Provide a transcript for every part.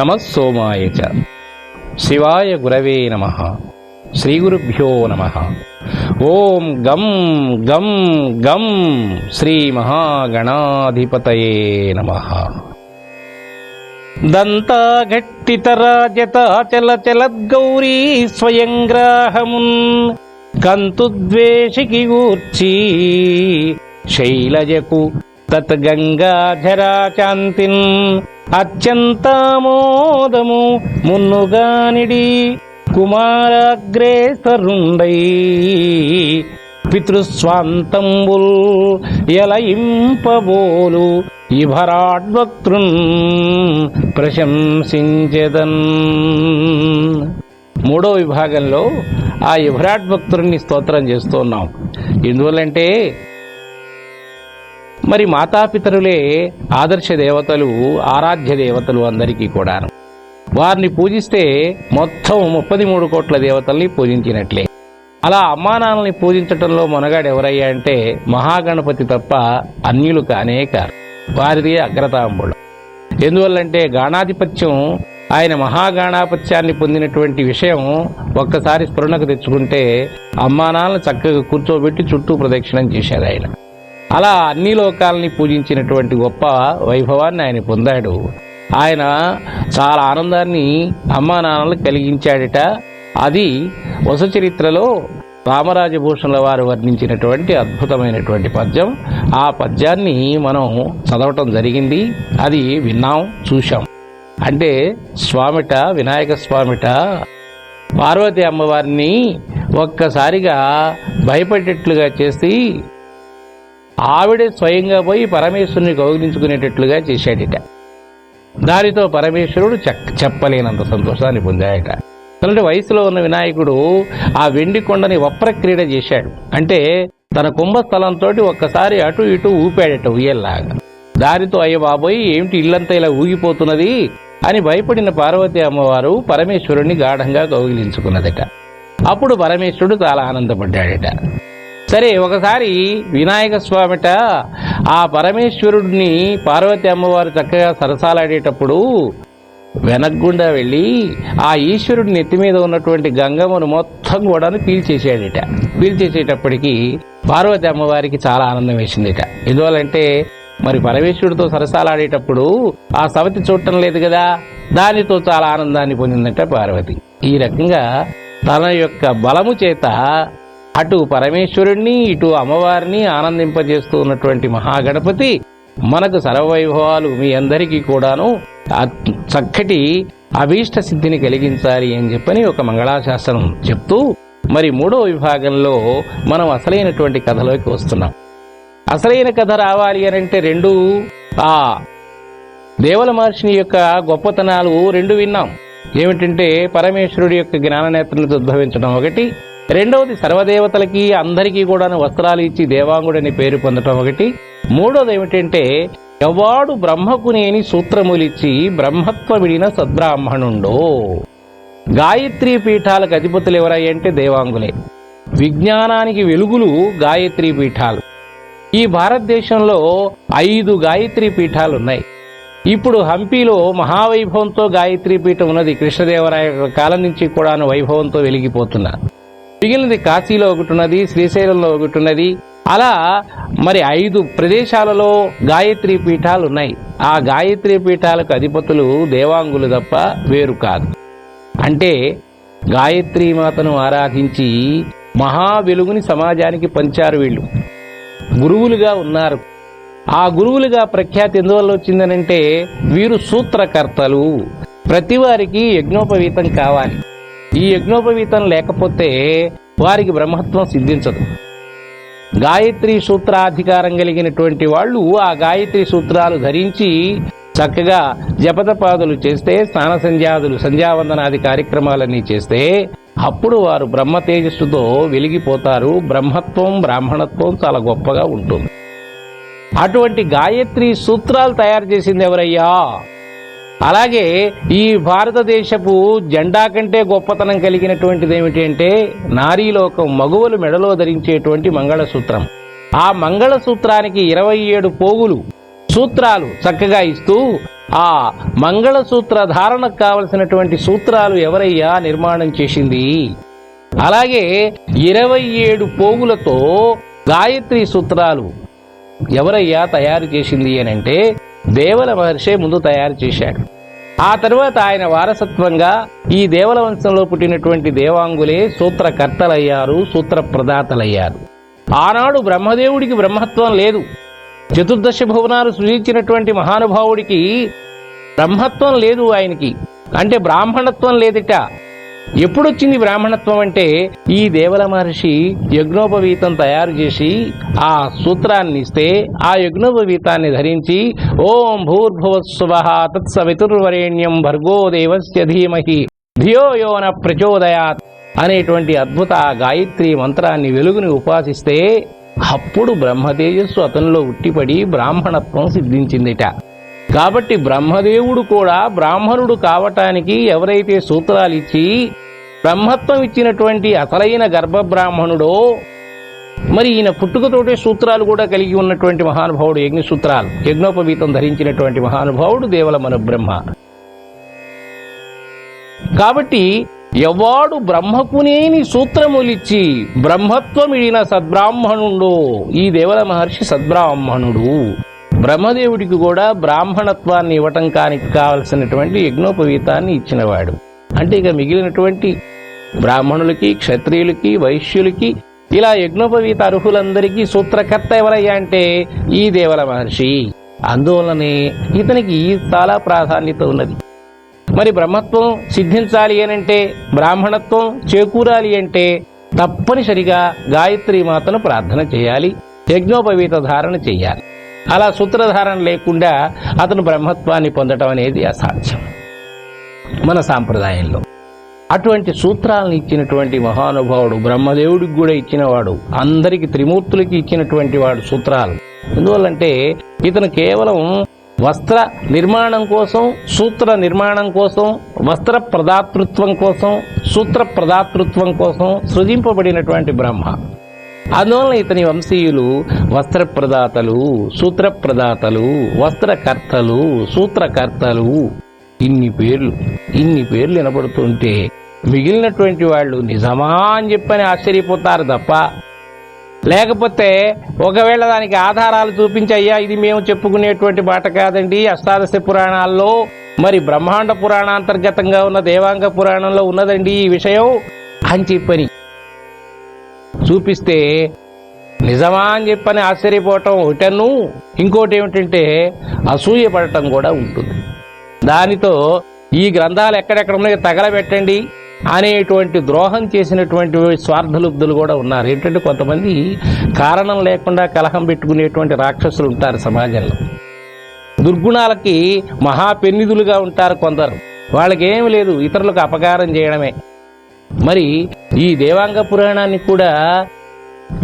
నమ సోమాయ చ. శివాయ గురవే నమ. శ్రీ గురుభ్యో నమ. ఓం గం గం గం శ్రీ మహాగణాధిపతయే నమ. దంతాఘట్టితరాజతాచల చలద్గౌరీ స్వయంగ్రాహమున్ కంతుద్వేషికి గూర్చి శైలజకు తద్గంగాధరాచాంతిన్ అత్యంతమోదము మున్నుగానిడి కుమారాగ్రేసరుండై పితృస్వాంతంబుల్ ఎలయింపబోలు ఇభరాడ్వక్తృన్ ప్రశంసించెదన్. మూడో విభాగంలో ఆ యుభరాట్ భక్తుడిని స్తోత్రం చేస్తున్నాం ఎందువల్లంటే మరి మాతాపితరులే ఆదర్శ దేవతలు ఆరాధ్య దేవతలు అందరికీ కూడా వారిని పూజిస్తే మొత్తం ముప్పది మూడు కోట్ల దేవతల్ని పూజించినట్లే. అలా అమ్మా నాన్నల్ని పూజించటంలో మొనగాడు ఎవరయ్యా అంటే మహాగణపతి తప్ప అన్యులు కానే కారు. వారిది అగ్రతాంబుడు ఎందువల్లంటే గాణాధిపత్యం ఆయన మహాగాణాపత్యాన్ని పొందినటువంటి విషయం ఒక్కసారి స్ఫురణకు తెచ్చుకుంటే అమ్మానాలను చక్కగా కూర్చోబెట్టి చుట్టూ ప్రదక్షిణం చేశారు ఆయన. అలా అన్ని లోకాలని పూజించినటువంటి గొప్ప వైభవాన్ని ఆయన పొందాడు. ఆయన చాలా ఆనందాన్ని అమ్మా నాన్నలకు కలిగించాడట. అది వస చరిత్రలో రామరాజభూషణుల వారు వర్ణించినటువంటి అద్భుతమైనటువంటి పద్యం. ఆ పద్యాన్ని మనం చదవటం జరిగింది. అది విన్నాం చూశాం. అంటే స్వామిట వినాయక స్వామిట పార్వతి అమ్మవారిని ఒక్కసారిగా భయపడేట్లుగా చేసి ఆవిడే స్వయంగా పోయి పరమేశ్వరుని కౌగిలించుకునేటట్లుగా చేశాడట. దానితో పరమేశ్వరుడు చెప్పలేనంత సంతోషాన్ని పొందాయట. తనటి వయసులో ఉన్న వినాయకుడు ఆ వెండి కొండని వప్రక్రీడ చేశాడు. అంటే తన కుంభస్థలంతో ఒక్కసారి అటు ఇటు ఊపాడట ఉయ్యల్లాగా. దానితో అయ్య బాబోయ్ ఏమిటి ఇల్లంతా ఇలా ఊగిపోతున్నది? అని భయపడిన పార్వతి అమ్మవారు పరమేశ్వరుణ్ణి గాఢంగా కౌగిలించుకున్నదట. అప్పుడు పరమేశ్వరుడు చాలా ఆనందపడ్డాడట. సరే ఒకసారి వినాయక స్వామిట ఆ పరమేశ్వరుడిని పార్వతి అమ్మవారు చక్కగా సరసాలాడేటప్పుడు వెనక్గుండా వెళ్ళి ఆ ఈశ్వరుడి నెత్తి మీద ఉన్నటువంటి గంగమ్మను మొత్తం కూడా పీల్చేసాడట పీల్చేసేటప్పటికి పార్వతి అమ్మవారికి చాలా ఆనందం వేసిందిట. ఎందువల్లంటే మరి పరమేశ్వరుడితో సరసాలాడేటప్పుడు ఆ సవతి చూడటం లేదు కదా దానితో చాలా ఆనందాన్ని పొందిందట పార్వతి. ఈ రకంగా తన యొక్క బలము చేత అటు పరమేశ్వరుణ్ణి ఇటు అమ్మవారిని ఆనందింపజేస్తూ ఉన్నటువంటి మహాగణపతి మనకు సర్వవైభవాలు మీ అందరికీ కూడాను చక్కటి అభీష్ట సిద్ధిని కలిగించాలి అని చెప్పని ఒక మంగళాశాసనం చెప్తూ మరి మూడో విభాగంలో మనం అసలైనటువంటి కథలోకి వస్తున్నాం. అసలైన కథ రావాలి అని అంటే రెండు ఆ దేవల మహర్షిని యొక్క గొప్పతనాలు రెండు విన్నాం. ఏమిటంటే పరమేశ్వరుడి యొక్క జ్ఞాననేత్రను ఉద్భవించడం ఒకటి రెండవది సర్వదేవతలకి అందరికీ కూడా వస్త్రాలు ఇచ్చి దేవాంగుడని పేరు పొందటం ఒకటి. మూడోది ఏమిటంటే ఎవ్వాడు బ్రహ్మకునేని సూత్రములిచ్చి బ్రహ్మత్వ విడిన సద్బ్రాహ్మణుండో. గాయత్రీ పీఠాలకు అధిపతులు ఎవరయ్యంటే దేవాంగులే. విజ్ఞానానికి వెలుగులు గాయత్రీ పీఠాలు. ఈ భారతదేశంలో ఐదు గాయత్రీ పీఠాలు ఉన్నాయి ఇప్పుడు హంపీలో మహావైభవంతో గాయత్రీ పీఠం ఉన్నది. కృష్ణదేవరాయ కాలం నుంచి కూడా వైభవంతో వెలిగిపోతున్నారు. మిగిలినది కాశీలో ఒకటి ఉన్నది శ్రీశైలంలో ఒకటి ఉన్నది అలా మరి ఐదు ప్రదేశాలలో గాయత్రి పీఠాలు ఉన్నాయి ఆ గాయత్రి పీఠాలకు అధిపతులు దేవాంగులు తప్ప వేరు కాదు. అంటే గాయత్రి మాతను ఆరాధించి మహా వెలుగుని సమాజానికి పంచారు వీళ్ళు. గురువులుగా ఉన్నారు. ఆ గురువులుగా ప్రఖ్యాతి ఎందువల్ల వచ్చిందనంటే వీరు సూత్రకర్తలు. ప్రతి వారికి యజ్ఞోపవీతం కావాలి. ఈ యజ్ఞోపవీతం లేకపోతే వారికి బ్రహ్మత్వం సిద్ధించదు. గాయత్రి సూత్రాధికారం కలిగినటువంటి వాళ్ళు ఆ గాయత్రి సూత్రాలు ధరించి చక్కగా జపతపాదులు చేస్తే స్నాన సంధ్యాదులు సంధ్యావందనాది కార్యక్రమాలన్నీ చేస్తే అప్పుడు వారు బ్రహ్మ తేజస్సుతో వెలిగిపోతారు. బ్రహ్మత్వం బ్రాహ్మణత్వం చాలా గొప్పగా ఉంటుంది. అటువంటి గాయత్రి సూత్రాలు తయారు చేసింది ఎవరయ్యా? అలాగే ఈ భారతదేశపు జెండా కంటే గొప్పతనం కలిగినటువంటిది ఏమిటంటే నారీలోకం మగువలు మెడలో ధరించేటువంటి మంగళసూత్రం. ఆ మంగళసూత్రానికి ఇరవై ఏడు పోగులు సూత్రాలు చక్కగా ఇస్తూ ఆ మంగళసూత్ర ధారణకు కావలసినటువంటి సూత్రాలు ఎవరయ్యా నిర్మాణం చేసింది? అలాగే ఇరవై ఏడు పోగులతో గాయత్రి సూత్రాలు ఎవరయ్యా తయారు చేసింది అని అంటే దేవల మహర్షి ముందు తయారు చేశాడు. ఆ తర్వాత ఆయన వారసత్వంగా ఈ దేవల వంశంలో పుట్టినటువంటి దేవాంగులే సూత్రకర్తలయ్యారు సూత్ర ప్రదాతలయ్యారు ఆనాడు బ్రహ్మదేవుడికి బ్రహ్మత్వం లేదు. చతుర్దశ భువనాలు సృజించినటువంటి మహానుభావుడికి బ్రహ్మత్వం లేదు ఆయనకి. అంటే బ్రాహ్మణత్వం లేదిట. ఎప్పుడొచ్చింది బ్రాహ్మణత్వం అంటే ఈ దేవల మహర్షి యజ్ఞోపవీతం తయారు చేసి ఆ సూత్రాన్ని ఇస్తే ఆ యజ్ఞోపవీతాన్ని ధరించి ఓం భూర్భువస్సువ తత్సవితుర్వరేణ్యం భర్గో దేవస్య ధీమహి ధియో యోన ప్రచోదయాత్ అనేటువంటి అద్భుత గాయత్రి మంత్రాన్ని వెలుగుని ఉపాసిస్తే అప్పుడు బ్రహ్మతేజస్సు అతనిలో ఉట్టిపడి బ్రాహ్మణత్వం సిద్ధించిందిట. కాబట్టి బ్రహ్మదేవుడు కూడా బ్రాహ్మణుడు కావటానికి ఎవరైతే సూత్రాలిచ్చి బ్రహ్మత్వం ఇచ్చినటువంటి అసలైన గర్భబ్రాహ్మణుడో మరి ఈయన పుట్టుకతోటే సూత్రాలు కూడా కలిగి ఉన్నటువంటి మహానుభావుడు యజ్ఞ సూత్రాలు యజ్ఞోపవీతం ధరించినటువంటి మహానుభావుడు దేవల మన బ్రహ్మ. కాబట్టి ఎవ్వాడు బ్రహ్మకునేని సూత్రములిచ్చి బ్రహ్మత్వమిడిన సద్బ్రాహ్మణుడు ఈ దేవల మహర్షి సద్బ్రాహ్మణుడు. బ్రహ్మదేవుడికి కూడా బ్రాహ్మణత్వాన్ని ఇవ్వటం కానికి కావలసినటువంటి యజ్ఞోపవీతాన్ని ఇచ్చినవాడు. అంటే ఇక మిగిలినటువంటి బ్రాహ్మణులకి క్షత్రియులకి వైశ్యులకి ఇలా యజ్ఞోపవీత అర్హులందరికీ సూత్రకర్త ఎవరయ్యా అంటే ఈ దేవల మహర్షి. అందువలనే ఇతనికి చాలా ప్రాధాన్యత ఉన్నది. మరి బ్రహ్మత్వం సిద్ధించాలి అనంటే బ్రాహ్మణత్వం చేకూరాలి అంటే తప్పనిసరిగా గాయత్రి మాతను ప్రార్థన చేయాలి యజ్ఞోపవీత ధారణ చేయాలి. అలా సూత్రధారణ లేకుండా అతను బ్రహ్మత్వాన్ని పొందడం అనేది అసాధ్యం. మన సాంప్రదాయంలో అటువంటి సూత్రాలను ఇచ్చినటువంటి మహానుభావుడు బ్రహ్మదేవుడికి కూడా ఇచ్చినవాడు అందరికి త్రిమూర్తులకి ఇచ్చినటువంటి వాడు సూత్రాలు. ఎందువల్లంటే ఇతను కేవలం వస్త్ర నిర్మాణం కోసం సూత్ర నిర్మాణం కోసం వస్త్ర ప్రదాతృత్వం కోసం సూత్ర ప్రదాతృత్వం కోసం సృజింపబడినటువంటి బ్రహ్మ. అందువలన ఇతని వంశీయులు వస్త్ర ప్రదాతలు సూత్ర ప్రదాతలు వస్త్రకర్తలు సూత్రకర్తలు ఇన్ని పేర్లు ఇన్ని పేర్లు వినపడుతుంటే మిగిలినటువంటి వాళ్ళు నిజమా అని చెప్పని ఆశ్చర్యపోతారు తప్ప. లేకపోతే ఒకవేళ దానికి ఆధారాలు చూపించి అయ్యా ఇది మేము చెప్పుకునేటువంటి మాట కాదండి. అష్టాదశ పురాణాల్లో మరి బ్రహ్మాండ పురాణాంతర్గతంగా ఉన్న దేవాంగ పురాణంలో ఉన్నదండి ఈ విషయం అని చెప్పని చూపిస్తే నిజమా అని చెప్పని ఆశ్చర్యపోవటం ఒకటను. ఇంకోటి ఏమిటంటే అసూయ పడటం కూడా ఉంటుంది. దానితో ఈ గ్రంథాలు ఎక్కడెక్కడ ఉన్నాయో తగలబెట్టండి. అనేటువంటి ద్రోహం చేసినటువంటి స్వార్థలుబ్ధులు కూడా ఉన్నారు. ఏంటంటే కొంతమంది కారణం లేకుండా కలహం పెట్టుకునేటువంటి రాక్షసులు ఉంటారు సమాజంలో. దుర్గుణాలకి మహాపెన్నిధులుగా ఉంటారు కొందరు. వాళ్ళకి లేదు ఇతరులకు అపకారం చేయడమే. మరి ఈ దేవాంగ పురాణాన్ని కూడా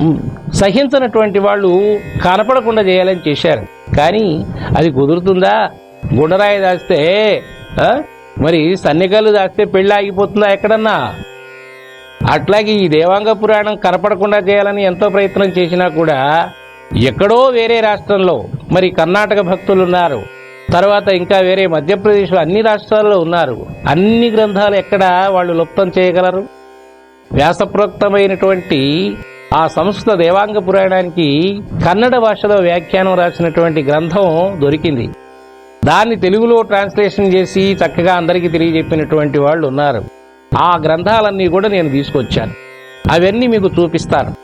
సహించినటువంటి సహించనటువంటి వాళ్ళు కనపడకుండా చేయాలని చేశారు. కానీ అది కుదురుతుందా? గుండరాయి దాస్తే మరి సన్నికలు దాస్తే పెళ్ళి ఆగిపోతుందా ఎక్కడన్నా? అట్లాగే ఈ దేవాంగ పురాణం కనపడకుండా చేయాలని ఎంతో ప్రయత్నం చేసినా కూడా ఎక్కడో వేరే రాష్ట్రంలో మరి కర్ణాటక భక్తులు ఉన్నారు. తర్వాత ఇంకా వేరే మధ్యప్రదేశ్లో అన్ని రాష్ట్రాల్లో ఉన్నారు. అన్ని గ్రంథాలు ఎక్కడ వాళ్ళు లుప్తం చేయగలరు? వ్యాసప్రోక్తమైనటువంటి ఆ సంస్కృత దేవాంగ పురాణానికి కన్నడ భాషలో వ్యాఖ్యానం రాసినటువంటి గ్రంథం దొరికింది. దాన్ని తెలుగులో ట్రాన్స్లేషన్ చేసి చక్కగా అందరికీ తెలియజెప్పినటువంటి వాళ్ళు ఉన్నారు. ఆ గ్రంథాలన్నీ కూడా నేను తీసుకొచ్చాను. అవన్నీ మీకు చూపిస్తాను.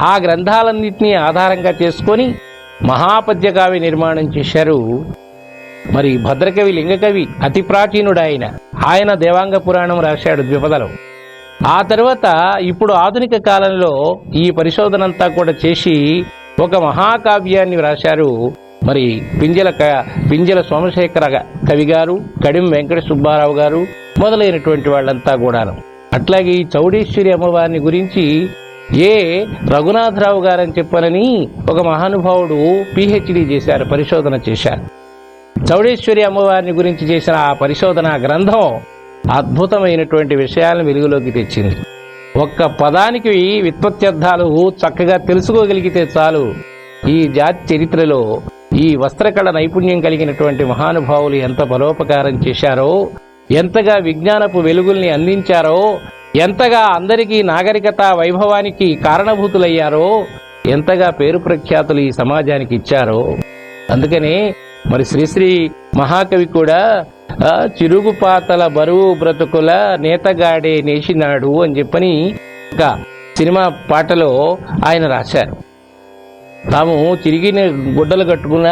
ఆ గ్రంథాలన్నింటినీ ఆధారంగా చేసుకొని మహాపద్యకావి నిర్మాణం చేశారు. మరి భద్రకవి లింగకవి అతి ప్రాచీనుడు ఆయన ఆయన దేవాంగ పురాణం రాశాడు ద్విపదలో. ఆ తర్వాత ఇప్పుడు ఆధునిక కాలంలో ఈ పరిశోధన అంతా కూడా చేసి ఒక మహాకావ్యాన్ని రాశారు మరి పింజల క- పింజల సోమశేఖర కవి గారు కడిం వెంకట సుబ్బారావు గారు మొదలైనటువంటి వాళ్ళంతా కూడాను. అట్లాగే ఈ చౌడేశ్వరి అమ్మవారిని గురించి ఏ రఘునాథరావు గారని చెప్పనని ఒక మహానుభావుడు పిహెచ్డి చేశారు పరిశోధన చేశారు. చౌడేశ్వరి అమ్మవారిని గురించి చేసిన ఆ పరిశోధన గ్రంథం అద్భుతమైనటువంటి విషయాలను వెలుగులోకి తెచ్చింది. ఒక్క పదానికి వ్యుత్పత్త్యర్థాలు చక్కగా తెలుసుకోగలిగితే చాలు. ఈ జాతి చరిత్రలో ఈ వస్త్రకళ నైపుణ్యం కలిగినటువంటి మహానుభావులు ఎంత పరోపకారం చేశారో ఎంతగా విజ్ఞానపు వెలుగుల్ని అందించారో ఎంతగా అందరికీ నాగరికత వైభవానికి కారణభూతులయ్యారో ఎంతగా పేరు ప్రఖ్యాతులు ఈ సమాజానికి ఇచ్చారో. అందుకనే మరి శ్రీశ్రీ మహాకవి కూడా చిరుగుపాతల బరువు బ్రతుకుల నేతగాడే నేసినాడు అని చెప్పని ఒక సినిమా పాటలో ఆయన రాశారు. తాము తిరిగిన గుడ్డలు కట్టుకున్న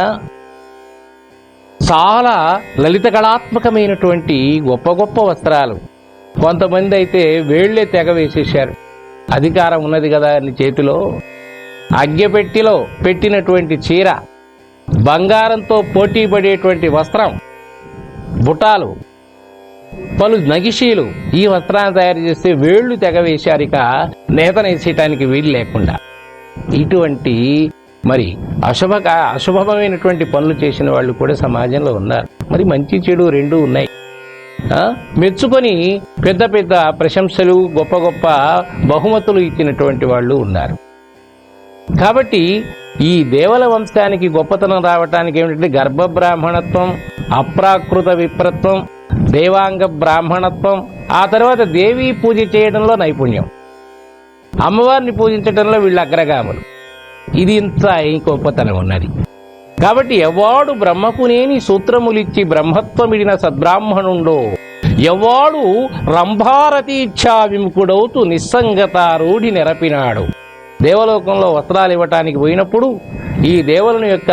చాలా లలిత కళాత్మకమైనటువంటి గొప్ప గొప్ప వస్త్రాలు. కొంతమంది అయితే వేళ్ళే తెగ వేసేశారు. అధికారం ఉన్నది కదా అని చేతిలో అగ్గెపెట్టిలో పెట్టినటువంటి చీర బంగారంతో పోటీ పడేటువంటి వస్త్రం బుటాలు పలు నగిషీలు ఈ వస్త్రాన్ని తయారు చేస్తే వేళ్ళు తెగవేశారిక నేతనేసేయటానికి వీలు లేకుండా. ఇటువంటి మరి అశుభ అశుభమైనటువంటి పనులు చేసిన వాళ్ళు కూడా సమాజంలో ఉన్నారు. మరి మంచి చెడు రెండు ఉన్నాయి. మెచ్చుకొని పెద్ద పెద్ద ప్రశంసలు గొప్ప గొప్ప బహుమతులు ఇచ్చినటువంటి వాళ్ళు ఉన్నారు. కాబట్టి ఈ దేవల వంశానికి గొప్పతనం రావటానికి ఏమిటంటే గర్భ బ్రాహ్మణత్వం అప్రాకృత విప్రత్వం దేవాంగ బ్రాహ్మణత్వం ఆ తర్వాత దేవీ పూజ చేయడంలో నైపుణ్యం. అమ్మవారిని పూజించడంలో వీళ్ళు అగ్రగాములు. ఇది ఇంత గొప్పతనం ఉన్నది. కాబట్టి ఎవాడు బ్రహ్మకునేని సూత్రములిచ్చి బ్రహ్మత్వమిడిన సద్బ్రాహ్మణుండో ఎవ్వాడు రంభారతి ఇచ్ఛా విముఖుడవుతూ నిస్సంగత రూఢి నెరపినాడు. దేవలోకంలో వస్త్రాలు ఇవ్వటానికి పోయినప్పుడు ఈ దేవులను యొక్క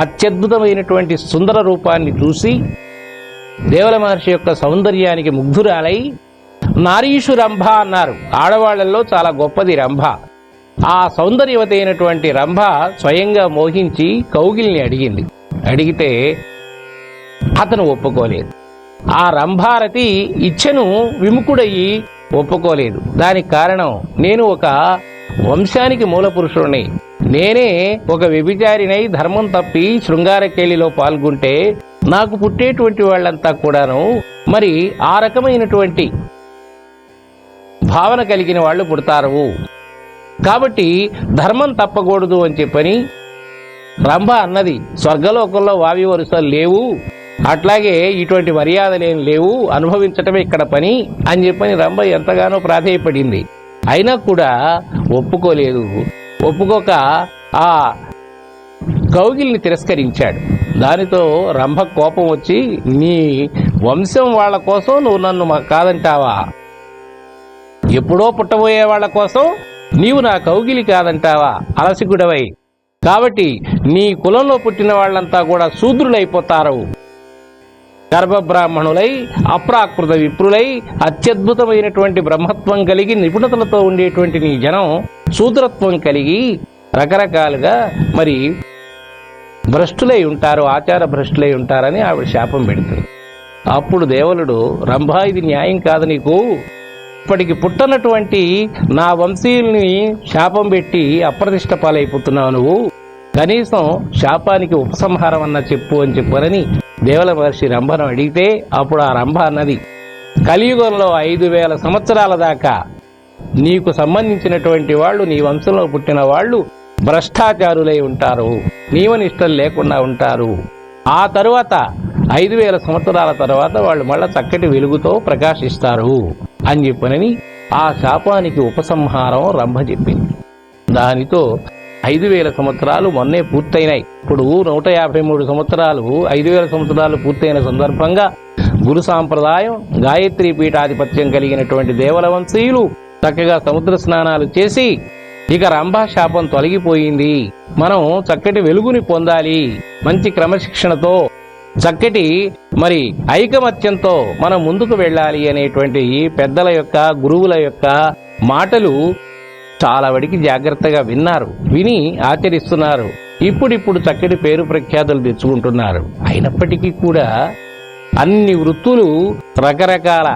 అత్యద్భుతమైనటువంటి సుందర రూపాన్ని చూసి దేవల మహర్షి యొక్క సౌందర్యానికి ముగ్ధురాలై నారీషు రంభ అన్నారు. ఆడవాళ్ళలో చాలా గొప్పది రంభ. ఆ సౌందర్యవతి అయినటువంటి రంభ స్వయంగా మోహించి కౌగిల్ని అడిగింది. అడిగితే అతను ఒప్పుకోలేదు. ఆ రంభారతి ఇచ్చను విముఖుడయ్యి ఒప్పుకోలేదు. దానికి కారణం నేను ఒక వంశానికి మూల పురుషుడిని నేనే ఒక వ్యభిచారినై ధర్మం తప్పి శృంగారకేళిలో పాల్గొంటే నాకు పుట్టేటువంటి వాళ్ళంతా కూడాను మరి ఆ రకమైనటువంటి భావన కలిగిన వాళ్ళు పుడతారు. కాబట్టి ధర్మం తప్పకూడదు అని చెప్పని రంభ అన్నది. స్వర్గలోకంలో వావి వరుసలు లేవు. అట్లాగే ఇటువంటి మర్యాదలేం లేవు. అనుభవించటమే ఇక్కడ పని అని చెప్పని రంభ ఎంతగానో ప్రాధేయపడింది. అయినా కూడా ఒప్పుకోలేదు. ఒప్పుకోక ఆ కౌగిల్ని తిరస్కరించాడు. దానితో రంభ కోపం వచ్చి నీ వంశం వాళ్ళ కోసం నువ్వు నన్ను మా- కాదంటావా? ఎప్పుడో పుట్టబోయే వాళ్ళ కోసం నీవు నా కౌగిలి కాదంటావా? అలసిగుడవై కాబట్టి నీ కులంలో పుట్టిన వాళ్ళంతా కూడా శూద్రులైపోతారు. గర్భబ్రాహ్మణులై అప్రాకృత విప్రులై అత్యద్భుతమైనటువంటి బ్రహ్మత్వం కలిగి నిపుణతలతో ఉండేటువంటి నీ జనం శూద్రత్వం కలిగి రకరకాలుగా మరి భ్రష్టులై ఉంటారు ఆచార భ్రష్టులై ఉంటారని ఆవిడ శాపం పెడుతుంది. అప్పుడు దేవులుడు రంభా ఇది న్యాయం కాదు నీకు. ఇప్పటికి పుట్టనటువంటి నా వంశీయుల్ని శాపం పెట్టి అప్రతిష్ట పాలైపోతున్నావు నువ్వు. కనీసం శాపానికి ఉపసంహారం అన్న చెప్పు అని చెప్పారని దేవల మహర్షి రంభను అడిగితే అప్పుడు ఆ రంభ అన్నది కలియుగంలో ఐదు వేల సంవత్సరాల దాకా నీకు సంబంధించినటువంటి వాళ్ళు నీ వంశంలో పుట్టిన వాళ్ళు భ్రష్టాచారులై ఉంటారు. నియమనిష్టలు లేకుండా ఉంటారు. ఆ తరువాత ఐదు వేల సంవత్సరాల తర్వాత వాళ్ళు మళ్ళా చక్కటి వెలుగుతో ప్రకాశిస్తారు. అని చెప్పనని ఆ శాపానికి ఉపసంహారం రంభ చెప్పింది. దానితో ఐదు వేల సంవత్సరాలు మొన్నే పూర్తయినాయి. ఇప్పుడు నూట యాభై మూడు సంవత్సరాలు ఐదు వేల సంవత్సరాలు పూర్తయిన సందర్భంగా గురు సాంప్రదాయం గాయత్రి పీఠాధిపత్యం కలిగినటువంటి దేవల వంశీయులు చక్కగా సముద్ర స్నానాలు చేసి ఇక రంభా శాపం తొలగిపోయింది. మనం చక్కటి వెలుగుని పొందాలి. మంచి క్రమశిక్షణతో చక్కటి మరి ఐకమత్యంతో మనం ముందుకు వెళ్ళాలి అనేటువంటి పెద్దల యొక్క గురువుల యొక్క మాటలు చాలా వడికి జాగ్రత్తగా విన్నారు విని ఆచరిస్తున్నారు. ఇప్పుడిప్పుడు చక్కటి పేరు ప్రఖ్యాతులు తెచ్చుకుంటున్నారు. అయినప్పటికీ కూడా అన్ని వృత్తులు రకరకాల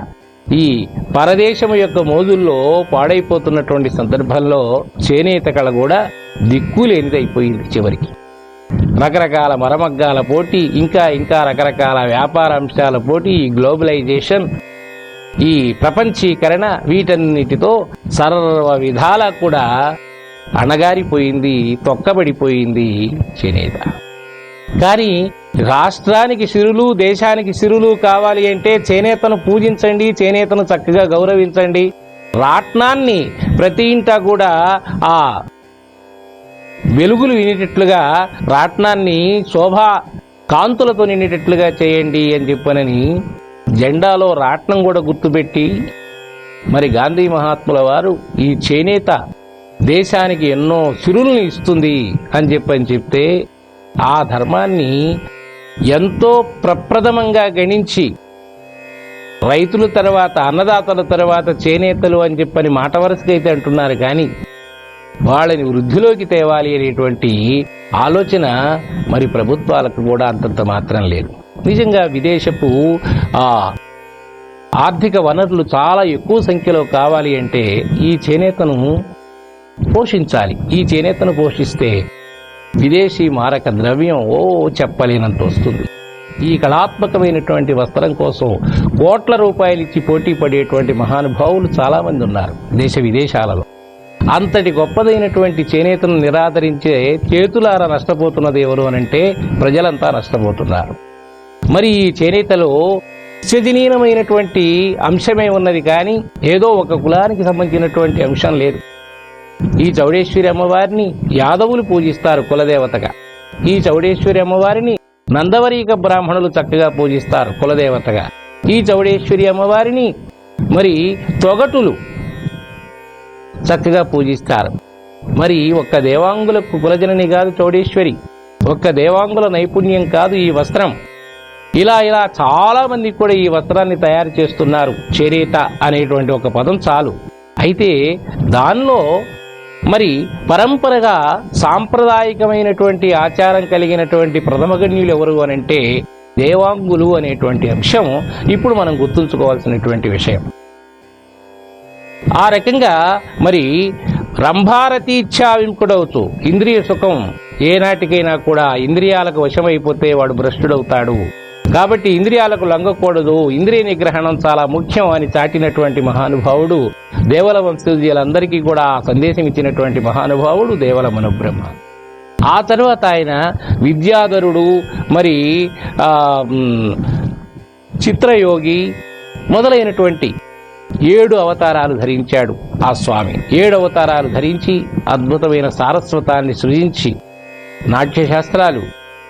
ఈ పరదేశము యొక్క మోజుల్లో పాడైపోతున్నటువంటి సందర్భంలో చేనేత కళ కూడా దిక్కులేనిదైపోయింది చివరికి. రకరకాల మరమగ్గాల పోటీ ఇంకా ఇంకా రకరకాల వ్యాపార అంశాల పోటీ ఈ గ్లోబలైజేషన్ ఈ ప్రపంచీకరణ వీటన్నిటితో సర్వ విధాలా కూడా అణగారిపోయింది తొక్కబడిపోయింది చేనేత కానీ రాష్ట్రానికి సిరులు దేశానికి సిరులు కావాలి అంటే చేనేతను పూజించండి చేనేతను చక్కగా గౌరవించండి. రాట్నాన్ని ప్రతి ఇంటా కూడా ఆ వెలుగులు వినేటట్లుగా రాట్నాన్ని శోభ కాంతులతో నిండేటట్లుగా చేయండి అని చెప్పనని జెండాలో రాట్నం కూడా గుర్తుపెట్టి మరి గాంధీ మహాత్ముల వారు ఈ చేనేత దేశానికి ఎన్నో సిరుల్ని ఇస్తుంది అని చెప్పని చెప్తే ఆ ధర్మాన్ని ఎంతో ప్రప్రథమంగా గణించి రైతుల తర్వాత అన్నదాతల తర్వాత చేనేతలు అని చెప్పని మాట వరుసకైతే అంటున్నారు కానీ వాళ్ళని వృద్ధిలోకి తేవాలి అనేటువంటి ఆలోచన మరి ప్రభుత్వాలకు కూడా అంతంత మాత్రం లేదు. నిజంగా విదేశపు ఆ ఆర్థిక వనరులు చాలా ఎక్కువ సంఖ్యలో కావాలి అంటే ఈ చేనేతను పోషించాలి. ఈ చేనేతను పోషిస్తే విదేశీ మారక ద్రవ్యం ఓ చెప్పలేనంత వస్తుంది. ఈ కళాత్మకమైనటువంటి వస్త్రం కోసం కోట్ల రూపాయలు ఇచ్చి పోటీ పడేటువంటి మహానుభావులు చాలామంది ఉన్నారు. దేశ విదేశాలలో. అంతటి గొప్పదైనటువంటి చేనేతను నిరాదరించే చేతులారా నష్టపోతున్నది ఎవరు అనంటే ప్రజలంతా నష్టపోతున్నారు. మరి ఈ చేనేతలో నిత్యజనీనమైనటువంటి అంశమే ఉన్నది కానీ ఏదో ఒక కులానికి సంబంధించినటువంటి అంశం లేదు. ఈ చౌడేశ్వరి అమ్మవారిని యాదవులు పూజిస్తారు కులదేవతగా. ఈ చౌడేశ్వరి అమ్మవారిని నందవరీక బ్రాహ్మణులు చక్కగా పూజిస్తారు కులదేవతగా. ఈ చౌడేశ్వరి అమ్మవారిని మరి తొగటులు చక్కగా పూజిస్తారు. మరి ఒక్క దేవాంగులకు కులజనని కాదు చౌడేశ్వరి. ఒక్క దేవాంగుల నైపుణ్యం కాదు ఈ వస్త్రం. ఇలా ఇలా చాలా మంది కూడా ఈ వస్త్రాన్ని తయారు చేస్తున్నారు. చేరేత అనేటువంటి ఒక పదం చాలు. అయితే దానిలో మరి పరంపరగా సాంప్రదాయకమైనటువంటి ఆచారం కలిగినటువంటి ప్రథమగణ్యులు ఎవరు అనంటే దేవాంగులు అనేటువంటి అంశం ఇప్పుడు మనం గుర్తుంచుకోవాల్సినటువంటి విషయం. ఆ రకంగా మరి రంభారతి ఇచ్చా ఇంద్రియ సుఖం ఏనాటికైనా కూడా ఇంద్రియాలకు వశమైపోతే వాడు భ్రష్టుడవుతాడు. కాబట్టి ఇంద్రియాలకు లొంగకూడదు. ఇంద్రియ నిగ్రహణం చాలా ముఖ్యం అని చాటినటువంటి మహానుభావుడు దేవల వంశీయులందరికీ కూడా ఆ సందేశం ఇచ్చినటువంటి మహానుభావుడు దేవల మనుబ్రహ్మ ఆ తర్వాత ఆయన విద్యాధరుడు మరి చిత్రయోగి మొదలైనటువంటి ఏడు అవతారాలు ధరించాడు ఆ స్వామి. ఏడు అవతారాలు ధరించి అద్భుతమైన సారస్వతాన్ని సృజించి నాట్యశాస్త్రాలు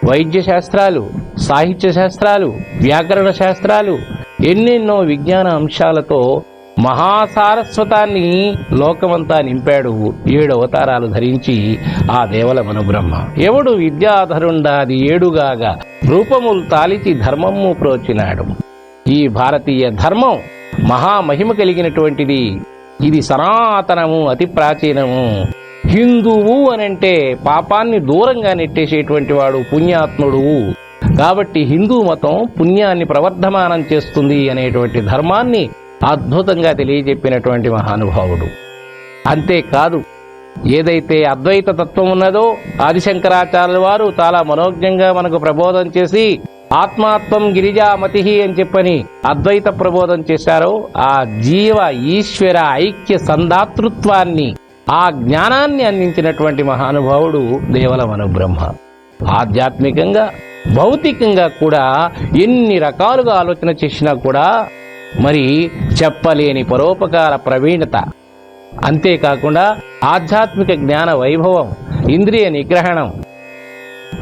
వైద్య శాస్త్రాలు సాహిత్య శాస్త్రాలు వ్యాకరణ శాస్త్రాలు ఎన్నెన్నో విజ్ఞాన అంశాలతో మహాసారస్వతాన్ని లోకమంతా నింపాడు. ఏడు అవతారాలు ధరించి ఆ దేవల మనుబ్రహ్మ. ఎవడు విద్యాధరుండాది ఏడుగాగా రూపములు తాలిచి ధర్మము ప్రోచినాడు. ఈ భారతీయ ధర్మం మహామహిమ కలిగినటువంటిది. ఇది సనాతనము అతి ప్రాచీనము. హిందువు అనంటే పాపాన్ని దూరంగా నెట్టేసేటువంటి వాడు పుణ్యాత్ముడు. కాబట్టి హిందూ మతం పుణ్యాన్ని ప్రవర్ధమానం చేస్తుంది అనేటువంటి ధర్మాన్ని అద్భుతంగా తెలియజెప్పినటువంటి మహానుభావుడు. అంతేకాదు ఏదైతే అద్వైత తత్వం ఉన్నదో ఆదిశంకరాచార్యుల వారు చాలా మనోజ్ఞంగా మనకు ప్రబోధం చేసి ఆత్మాత్మం గిరిజామతి అని చెప్పని అద్వైత ప్రబోధం చేశారో ఆ జీవ ఈశ్వర ఐక్య సందాతృత్వాన్ని ఆ జ్ఞానాన్ని అందించినటువంటి మహానుభావుడు దేవల మనుబ్రహ్మ. ఆధ్యాత్మికంగా భౌతికంగా కూడా ఎన్ని రకాలుగా ఆలోచన చేసినా కూడా మరి చెప్పలేని పరోపకార ప్రవీణత. అంతేకాకుండా ఆధ్యాత్మిక జ్ఞాన వైభవం ఇంద్రియ నిగ్రహణం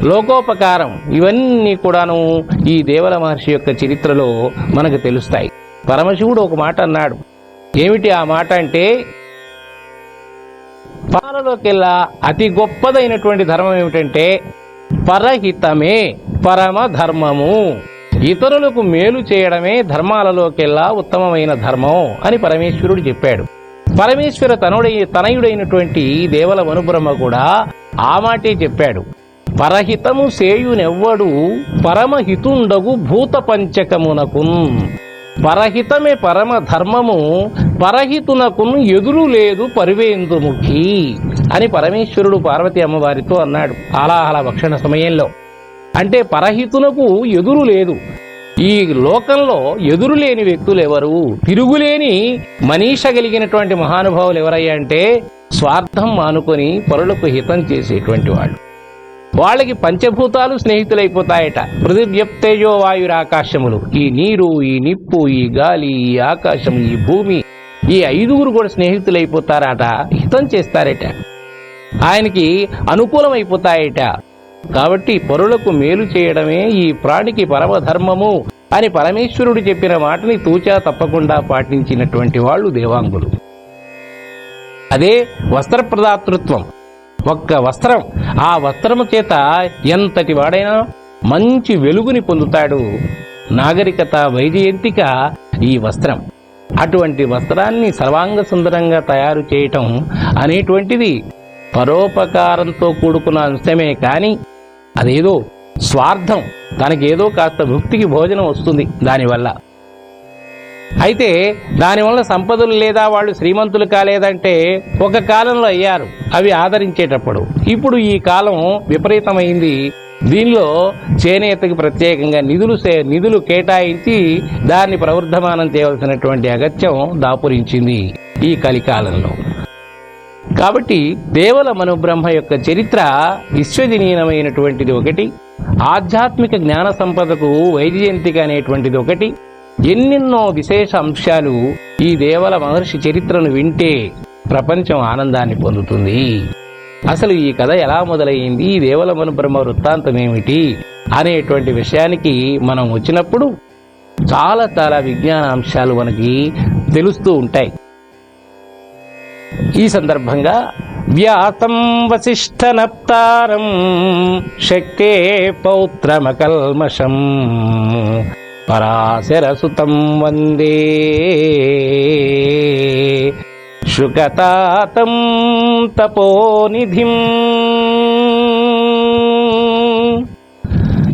లోకోపకారం. ఇవన్నీ కూడాను ఈ దేవల మహర్షి యొక్క చరిత్రలో మనకు తెలుస్తాయి. పరమశివుడు ఒక మాట అన్నాడు. ఏమిటి ఆ మాట అంటే పాలలోకెల్లా అతి గొప్పదైనటువంటి ధర్మం ఏమిటంటే పరహితమే పరమ ధర్మము ఇతరులకు మేలు చేయడమే ధర్మాలలోకెల్లా ఉత్తమమైన ధర్మం అని పరమేశ్వరుడు చెప్పాడు. పరమేశ్వర తనుడై తనయుడైనటువంటి దేవల వనుబ్రహ్మ కూడా ఆ మాటే చెప్పాడు. పరహితము సేయునెవ్వడు పరమహితుండగు భూత పంచకమునకున్ పరహితమే పరమ ధర్మము పరహితునకును ఎదురు లేదు పరివేందుముఖి అని పరమేశ్వరుడు పార్వతి అమ్మవారితో అన్నాడు. ఆలాహల భక్షణ సమయంలో. అంటే పరహితునకు ఎదురు లేదు. ఈ లోకంలో ఎదురు లేని వ్యక్తులు ఎవరు తిరుగులేని మనీష కలిగినటువంటి మహానుభావులు ఎవరయ్యా అంటే స్వార్థం మానుకొని పరులకు హితం చేసేటువంటి వాళ్ళు. వాళ్ళకి పంచభూతాలు స్నేహితులైపోతాయట. పృథివ్యప్తేజో వాయురాకాశములు. ఈ నీరు ఈ నిప్పు ఈ గాలి ఈ ఆకాశం ఈ భూమి ఈ ఐదుగురు కూడా స్నేహితులైపోతారట. హితం చేస్తారట. ఆయనకి అనుకూలమైపోతాయట. కాబట్టి పరులకు మేలు చేయడమే ఈ ప్రాణికి పరమధర్మము అని పరమేశ్వరుడు చెప్పిన మాటని తూచా తప్పకుండా పాటించినటువంటి వాళ్ళు దేవాంగులు. అదే వస్త్రప్రదాతృత్వం ఒక్క వస్త్రం. ఆ వస్త్రము చేత ఎంతటి వాడైనా మంచి వెలుగుని పొందుతాడు. నాగరికత వైజయంతిక ఈ వస్త్రం. అటువంటి వస్త్రాన్ని సర్వాంగ సుందరంగా తయారు చేయటం అనేటువంటిది పరోపకారంతో కూడుకున్న అంశమే కాని అదేదో స్వార్థం. తనకేదో కాస్త భుక్తికి భోజనం వస్తుంది దానివల్ల. అయితే దానివల్ల సంపదలు లేదా వాళ్ళు శ్రీమంతులు కాలేదంటే ఒక కాలంలో అయ్యారు. అవి ఆదరించేటప్పుడు. ఇప్పుడు ఈ కాలం విపరీతమైంది. దీనిలో చేనేతకి ప్రత్యేకంగా నిధులు సే- నిధులు కేటాయించి దాన్ని ప్రవర్ధమానం చేయవలసినటువంటి అగత్యం దాపురించింది ఈ కలికాలంలో. కాబట్టి దేవల మనుబ్రహ్మ యొక్క చరిత్ర విశ్వజనీయమైనటువంటిది ఒకటి. ఆధ్యాత్మిక జ్ఞాన సంపదకు వైజయంతిక అనేటువంటిది ఒకటి. ఎన్నెన్నో విశేష అంశాలు ఈ దేవల మహర్షి చరిత్రను వింటే ప్రపంచం ఆనందాన్ని పొందుతుంది. అసలు ఈ కథ ఎలా మొదలైంది? ఈ దేవల మనుబ్రహ్మ వృత్తాంతం ఏమిటి? అనేటువంటి విషయానికి మనం వచ్చినప్పుడు చాలా చాలా విజ్ఞాన అంశాలు మనకి తెలుస్తూ ఉంటాయి. ఈ సందర్భంగా వ్యాసం వశిష్ఠ నప్తారం శక్తే పౌత్రమకల్మషం. పరాశరసుతం వందే. శుకతాతం తపోనిధిం.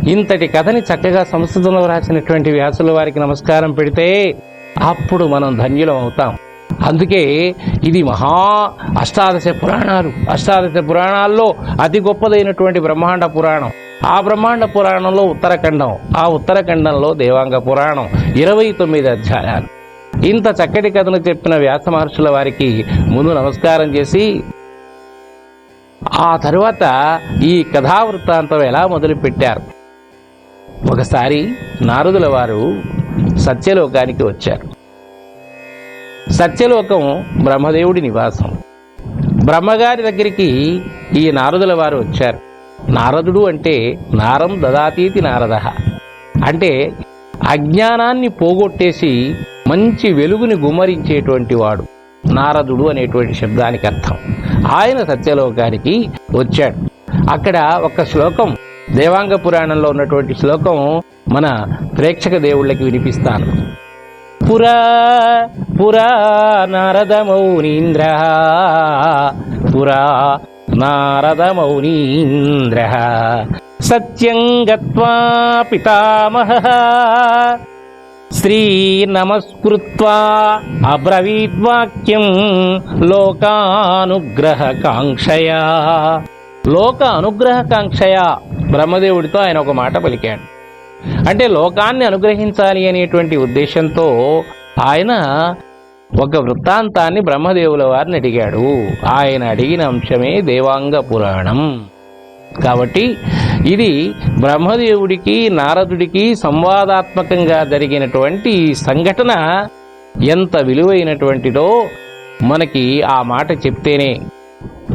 ఇంతటి కథని చక్కగా సంస్కృతంలో రాసినటువంటి వ్యాసుల వారికి నమస్కారం పెడితే అప్పుడు మనం ధన్యులం అవుతాం. అందుకే ఇది మహా అష్టాదశ పురాణాలు. అష్టాదశ పురాణాల్లో అతి గొప్పదైనటువంటి బ్రహ్మాండ పురాణం. ఆ బ్రహ్మాండ పురాణంలో ఉత్తరఖండం ఆ ఉత్తరఖండంలో దేవాంగ పురాణం. ఇరవై తొమ్మిది అధ్యాయాలు. ఇంత చక్కటి కథను చెప్పిన వ్యాస మహర్షుల వారికి ముందు నమస్కారం చేసి ఆ తరువాత ఈ కథావృత్తాంతం ఎలా మొదలుపెట్టారు? ఒకసారి నారదుల వారు సత్యలోకానికి వచ్చారు. సత్యలోకం బ్రహ్మదేవుడి నివాసం. బ్రహ్మగారి దగ్గరికి ఈ నారదుల వారు వచ్చారు. నారదుడు అంటే నారం దదాతీతి నారద. అంటే అజ్ఞానాన్ని పోగొట్టేసి మంచి వెలుగుని గుమ్మరించేటువంటి వాడు నారదుడు అనేటువంటి శబ్దానికి అర్థం. ఆయన సత్యలోకానికి వచ్చాడు. అక్కడ ఒక శ్లోకం దేవాంగ పురాణంలో ఉన్నటువంటి శ్లోకం మన ప్రేక్షక దేవుళ్ళకి వినిపిస్తాను. పురా పురా నారదమౌనీంద్ర పురా నారదమౌనీంద్ర. సత్యం గత్వా పితామహ. శ్రీ నమస్కృత్వా అబ్రవీద్వాక్యం లోకానుగ్రహ కాంక్షయా లోక అనుగ్రహ కాంక్షయా బ్రహ్మదేవుడితో ఆయన ఒక మాట పలికాడు. అంటే లోకాన్ని అనుగ్రహించాలి అనేటువంటి ఉద్దేశంతో ఆయన ఒక వృత్తాంతాన్ని బ్రహ్మదేవుల వారిని అడిగాడు. ఆయన అడిగిన అంశమే దేవాంగ పురాణం. కాబట్టి ఇది బ్రహ్మదేవుడికి నారదుడికి సంవాదాత్మకంగా జరిగినటువంటి సంఘటన ఎంత విలువైనటువంటిదో మనకి ఆ మాట చెప్తేనే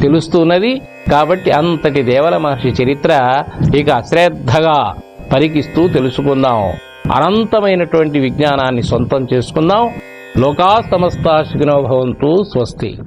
తెలుస్తున్నది. కాబట్టి అంతటి దేవల మహర్షి చరిత్ర ఇక అశ్రద్ధగా పరికిస్తూ తెలుసుకుందాం. అనంతమైనటువంటి విజ్ఞానాన్ని సొంతం చేసుకుందాం. లోకా సమస్త శుగ్నో స్వస్తి.